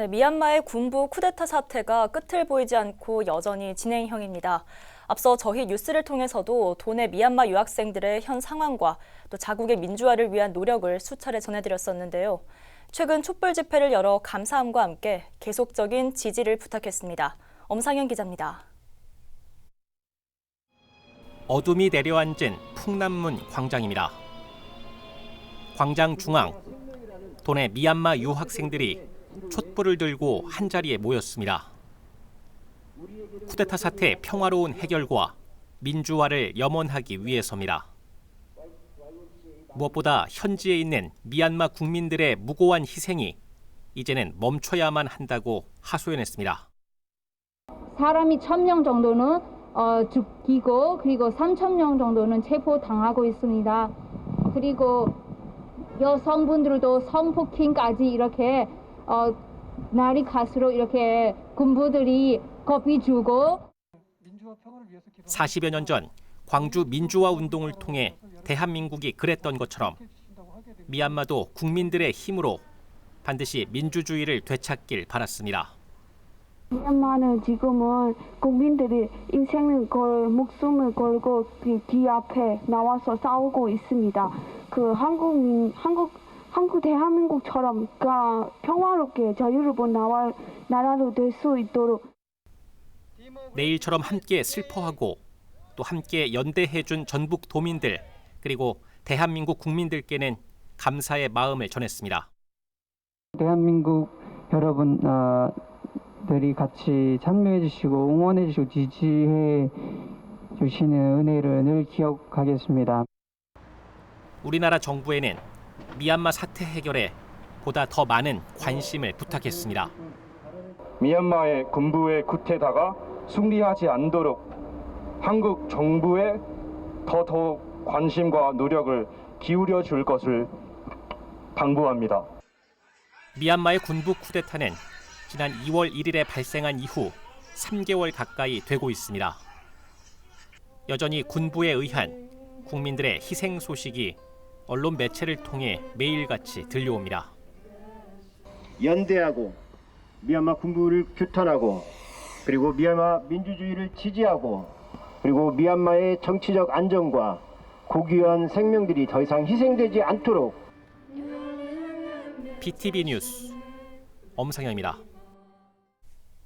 네, 미얀마의 군부 쿠데타 사태가 끝을 보이지 않고 여전히 진행형입니다. 앞서 저희 뉴스를 통해서도 도내 미얀마 유학생들의 현 상황과 또 자국의 민주화를 위한 노력을 수차례 전해드렸었는데요. 최근 촛불 집회를 열어 감사함과 함께 계속적인 지지를 부탁했습니다. 엄상현 기자입니다. 어둠이 내려앉은 풍남문 광장입니다. 광장 중앙 도내 미얀마 유학생들이 촛불을 들고 한자리에 모였습니다. 쿠데타 사태 평화로운 해결과 민주화를 염원하기 위해서입니다. 무엇보다 현지에 있는 미얀마 국민들의 무고한 희생이 이제는 멈춰야만 한다고 하소연했습니다. 사람이 천 명 정도는 어, 죽이고 그리고 3천 명 정도는 체포 당하고 있습니다. 그리고 여성분들도 성폭행까지 이렇게 어, 날이 갈수록 이렇게 군부들이 겁이 주고 40여 년 전 광주 민주화 운동을 통해 대한민국이 그랬던 것처럼 미얀마도 국민들의 힘으로 반드시 민주주의를 되찾길 바랐습니다. 미얀마는 지금은 국민들이 인생을 걸 목숨을 걸고 그기 앞에 나와서 싸우고 있습니다. 그 한국민 한국 한국 대한민국처럼 그 평화롭게 자유로운 나와 나라로 될 수 있도록 내일처럼 함께 슬퍼하고 또 함께 연대해준 전북 도민들 그리고 대한민국 국민들께는 감사의 마음을 전했습니다. 대한민국 여러분들이 같이 참여해 주시고 응원해 주시고 지지해 주시는 은혜를 늘 기억하겠습니다. 우리나라 정부에는 미얀마 사태 해결에 보다 더 많은 관심을 부탁했습니다. 미얀마의 군부의 쿠데타가 승리하지 않도록 한국 정부에 더 더욱 관심과 노력을 기울여 줄 것을 당부합니다. 미얀마의 군부 쿠데타는 지난 2월 1일에 발생한 이후 3개월 가까이 되고 있습니다. 여전히 군부에 의한 국민들의 희생 소식이 언론 매체를 통해 매일같이 들려옵니다. 연대하고 미얀마 군부를 규탄하고 그리고 미얀마 민주주의를 지지하고 그리고 미얀마의 정치적 안정과 고귀한 생명들이 더 이상 희생되지 않도록 BTV 뉴스 엄상현입니다.